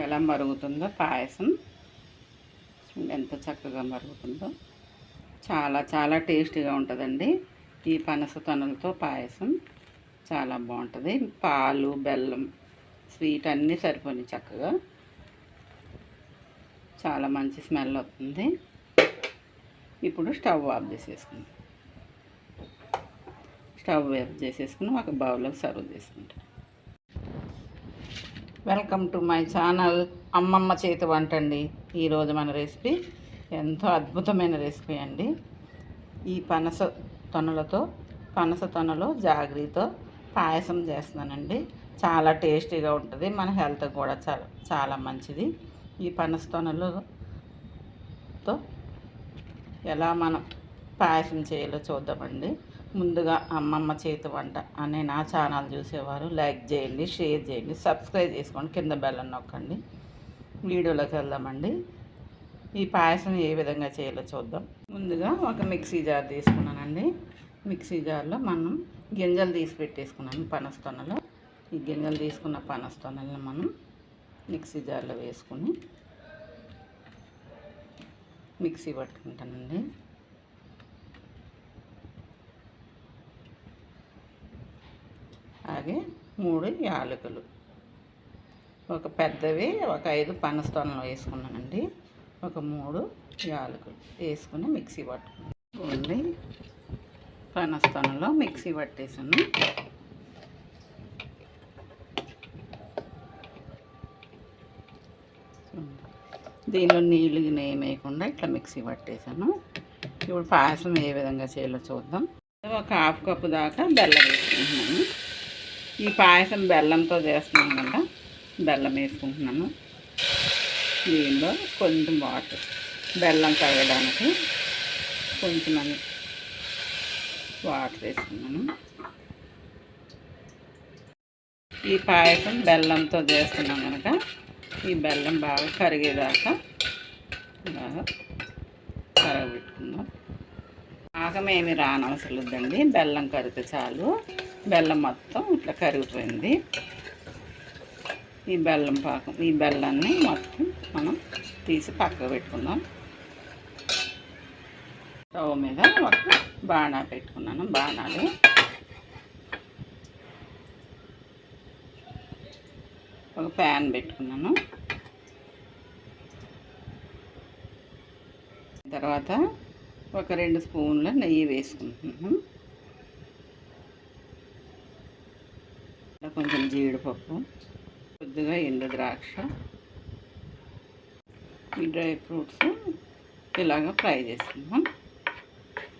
ఎలా మరుగుతుందో పాయసం. ఎంత చక్కగా మరుగుతుందో. చాలా చాలా టేస్టీగా ఉంటుందండి. ఈ పనస తొనలతో పాయసం చాలా బాగుంటుంది. పాలు బెల్లం స్వీట్ అన్నీ సరిపోయి చక్కగా. చాలా మంచి స్మెల్ వస్తుంది. ఇప్పుడు స్టవ్ ఆఫ్ చేసేసుకుందాం. స్టవ్ ఆఫ్ చేసేసుకుని ఒక బౌల్లో సర్వ్ చేసుకుంటాం. వెల్కమ్ టు మై ఛానల్ అమ్మమ్మ చేతి వంట అండి. ఈరోజు మన రెసిపీ ఎంతో అద్భుతమైన రెసిపీ అండి. ఈ పనస తొనలతో పనస తొనలు జాగ్రీతో పాయసం చేస్తున్నానండి. చాలా టేస్టీగా ఉంటుంది మన హెల్త్ కూడా చాలా చాలా మంచిది. ఈ పనస తొనలతో ఎలా మనం పాయసం చేయాలో చూద్దామండి. ముందుగా అమ్మమ్మ చేతి వంట అనే నా ఛానల్ చూసేవారు. లైక్ చేయండి షేర్ చేయండి సబ్స్క్రైబ్ చేసుకోండి కింద బెల్లం నొక్కండి. వీడియోలోకి వెళ్దామండి. ఈ పాయసం ఏ విధంగా చేయాలో చూద్దాం. ముందుగా ఒక మిక్సీ జార్ తీసుకున్నానండి. మిక్సీ జార్లో మనం గింజలు తీసి పెట్టేసుకున్నాము పనస్తొనలో ఈ గింజలు తీసుకున్న పనస్తొనలను మనం మిక్సీ జార్లో వేసుకుని మిక్సీ పట్టుకుంటానండి. అలాగే మూడు యాలకులు. ఒక పెద్దవి ఒక ఐదు పనస్తోనలు వేసుకున్నానండి. ఒక మూడు యాలకులు వేసుకుని మిక్సీ పట్టుకుని ఓన్లీ పనస్తోనలో మిక్సీ పట్టేసాను. దీనిలో నీళ్ళు నేమేయకుండా ఇట్లా మిక్సీ పట్టేసాను. ఇప్పుడు పాయసం ఏ విధంగా చేయాలో చూద్దాం. ఒక హాఫ్ కప్పు దాకా బెల్లం వేసుకుంటున్నాను. ఈ పాయసం బెల్లంతో చేస్తున్నాను కదా బెల్లం వేసుకుంటున్నాను. దీనిలో కొంచెం వాటర్. బెల్లం కరగడానికి కొంచెం అని వాటర్ వేసుకున్నాను. ఈ పాయసం బెల్లంతో చేస్తున్నాం కనుక ఈ బెల్లం బాగా కరిగేదాకా బాగా కరగబెట్టుకుందాం. ఆకమేమి రానవసరం లేదండి. బెల్లం కరిగితే చాలు. బెల్లం మొత్తం ఇట్లా కరిగిపోయింది. ఈ బెల్లం పాకం ఈ బెల్లాన్ని మొత్తం మనం తీసి పక్కకు పెట్టుకుందాం. స్టవ్ మీద ఒక బాణా పెట్టుకున్నాను బాణాలు. ఒక ప్యాన్ పెట్టుకున్నాను. తర్వాత ఒక రెండు స్పూన్ల నెయ్యి వేసుకుంటున్నాను. కొంచెం జీడిపప్పు కొద్దిగా ఎండు ద్రాక్ష ఈ డ్రై ఫ్రూట్స్ ఇలాగ ఫ్రై చేసుకుందాం.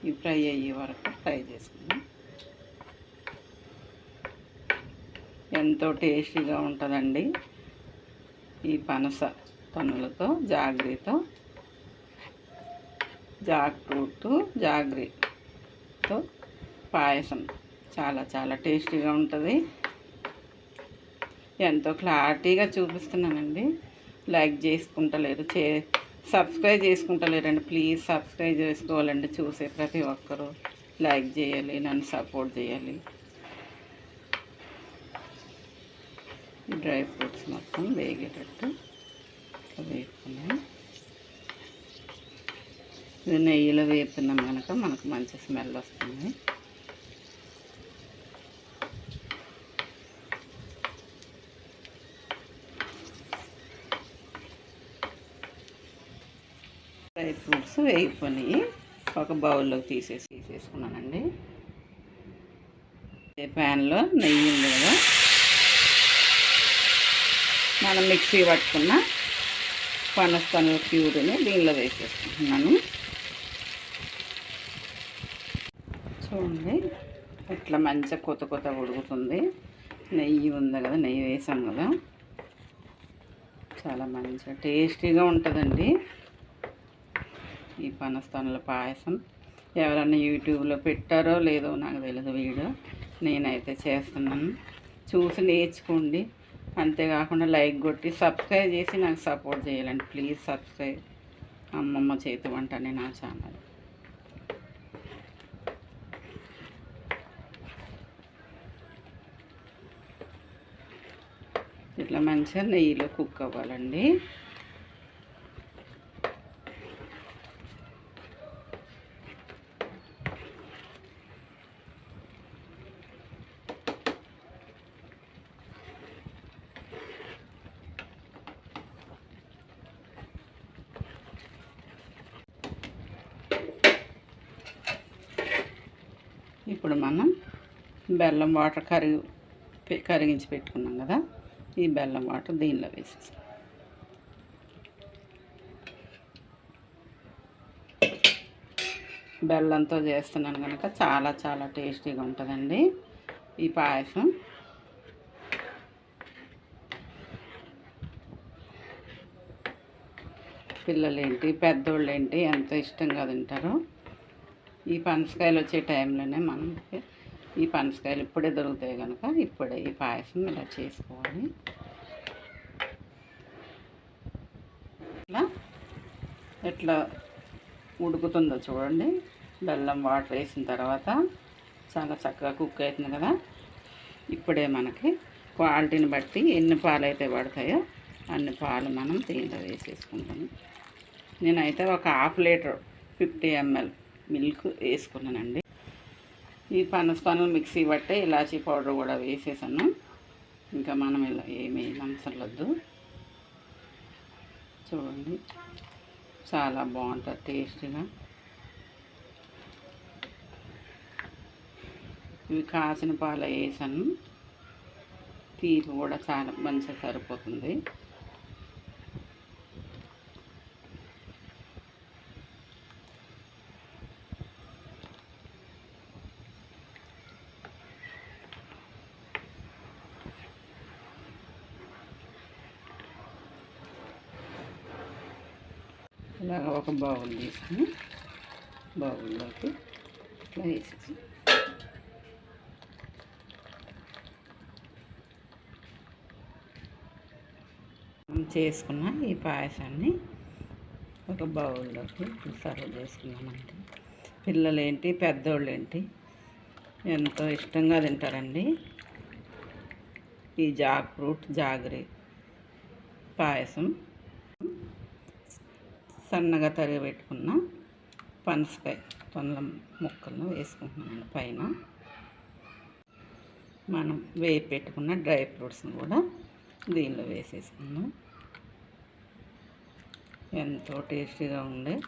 ఈ ఫ్రై అయ్యే వరకు ఫ్రై చేసుకుందాం. ఎంతో టేస్టీగా ఉంటుందండి ఈ పనస పనులతో జాగ్రీతో జాక్ ఫ్రూట్ జాగ్రీతో పాయసం. చాలా చాలా టేస్టీగా ఉంటుంది. ఎంతో క్లారిటీగా చూపిస్తున్నానండి. లైక్ చేసుకుంటలేరు చే సబ్స్క్రైబ్ చేసుకుంటలేరండి. ప్లీజ్ సబ్స్క్రైబ్ చేసుకోవాలండి చూసే ప్రతి ఒక్కరూ. లైక్ చేయాలి నన్ను సపోర్ట్ చేయాలి. డ్రై ఫ్రూట్స్ మొత్తం వేగేటట్టు వేపుకున్నాం ఇది నెయ్యిలో వేపుతున్నాం కనుక మనకు మంచి స్మెల్ వస్తుంది డ్రై ఫ్రూట్స్ వేగిపోయి ఒక బౌల్లోకి తీసేసి తీసేసుకున్నానండి. ప్యాన్లో నెయ్యి ఉంది కదా. మనం మిక్సీ పట్టుకున్న పనస్తనుల ప్యూర్ని దీనిలో వేసేసుకుంటున్నాను. చూడండి ఇట్లా మంచిగా కొత్త కొత్త ఉడుకుతుంది. నెయ్యి ఉంది కదా నెయ్యి వేసాం కదా. చాలా మంచిగా టేస్టీగా ఉంటుందండి. ఈ పనస్థానుల పాయసం. ఎవరన్నా యూట్యూబ్లో పెట్టారో లేదో నాకు తెలియదు వీడియో. నేనైతే చేస్తున్నాను. చూసి నేర్చుకోండి. అంతేకాకుండా లైక్ కొట్టి సబ్స్క్రైబ్ చేసి నాకు సపోర్ట్ చేయాలండి. Please subscribe. అమ్మమ్మ చేతి వంట అని నా ఛానల్. ఇట్లా మంచిగా నెయ్యిలో కుక్ అవ్వాలండి. ఇప్పుడు మనం బెల్లం వాటర్ కరిగి కరిగించి పెట్టుకున్నాం కదా ఈ బెల్లం వాటర్ దీనిలో వేసేసాం. బెల్లంతో చేస్తున్నాను కనుక చాలా చాలా టేస్టీగా ఉంటుందండి ఈ పాయసం. పిల్లలేంటి పెద్దోళ్ళు ఏంటి ఎంతో ఇష్టంగా తింటారు ఈ పనసకాయలు వచ్చే టైంలోనే మనకి ఈ పనసకాయలు ఇప్పుడే దొరుకుతాయి కనుక ఇప్పుడే ఈ పాయసం ఇలా చేసుకోవాలి. ఇట్లా ఎట్లా ఉడుకుతుందో చూడండి. బెల్లం వాటర్ వేసిన తర్వాత చాలా చక్కగా కుక్ అవుతుంది కదా. ఇప్పుడే మనకి క్వాలిటీని బట్టి ఎన్ని పాలు అయితే పడతాయో అన్ని పాలు మనం దీంట్లో వేసేసుకుంటాము నేనైతే ఒక half litre fifty ML milk వేసుకున్నానండి. ఈ పనస మిక్సీ బట్టే ఇలాచీ పౌడర్ కూడా వేసేసాను. ఇంకా మనం ఇలా ఏమి వద్దు చూడండి. చాలా బాగుంటుంది టేస్టీగా. ఇవి కాసిన పాలు వేసాను. తీపి కూడా చాలా మంచిగా సరిపోతుంది. ఇలాగ ఒక బౌల్ తీసుకుని బౌల్లోకి ఇట్లా వేసేసి. మనం చేసుకున్న ఈ పాయసాన్ని ఒక బౌల్లోకి సర్వ్ చేసుకున్నామంటే పిల్లలు ఏంటి పెద్దోళ్ళు ఏంటి ఎంతో ఇష్టంగా తింటారండి. ఈ జాక్ ఫ్రూట్ జాగరి పాయసం. సన్నగా తరిగి పెట్టుకున్న పనసకాయ పండ్ల ముక్కలను వేసుకుంటున్నాను పైన. మనం వేసి పెట్టుకున్న డ్రై ఫ్రూట్స్ని కూడా దీనిలో వేసేసుకుందాం. ఎంతో టేస్టీగా ఉండే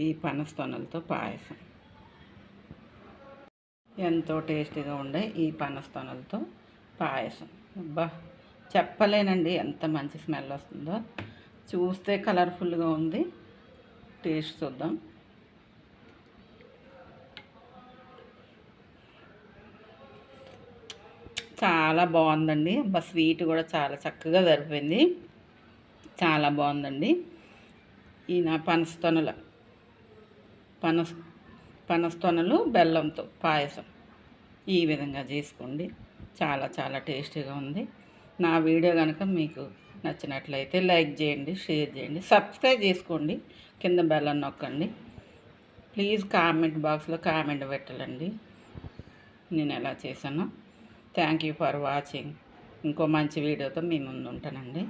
ఈ పనస తొనలతో పాయసం. ఎంతో టేస్టీగా ఉండే ఈ పనస తొనలతో పాయసం. అబ్బా! చెప్పలేనండి ఎంత మంచి స్మెల్ వస్తుందో. చూస్తే కలర్ఫుల్గా ఉంది. టేస్ట్ చూద్దాం. చాలా బాగుందండి. అబ్బా స్వీట్ కూడా చాలా చక్కగా సరిపోయింది. చాలా బాగుందండి. ఈ నా పనసతొనల పనస పనసతొనలు బెల్లంతో పాయసం. ఈ విధంగా చేసుకోండి. చాలా చాలా టేస్టీగా ఉంది. నా వీడియో కనుక మీకు నచ్చినట్లయితే లైక్ చేయండి షేర్ చేయండి సబ్స్క్రైబ్ చేసుకోండి కింద బెల్ నొక్కండి. ప్లీజ్ కామెంట్ బాక్స్లో కామెంట్ పెట్టాలండి. నేను ఎలా చేశానో. థ్యాంక్ యూ ఫర్ వాచింగ్ ఇంకో మంచి వీడియోతో మీ ముందు ఉంటానండి.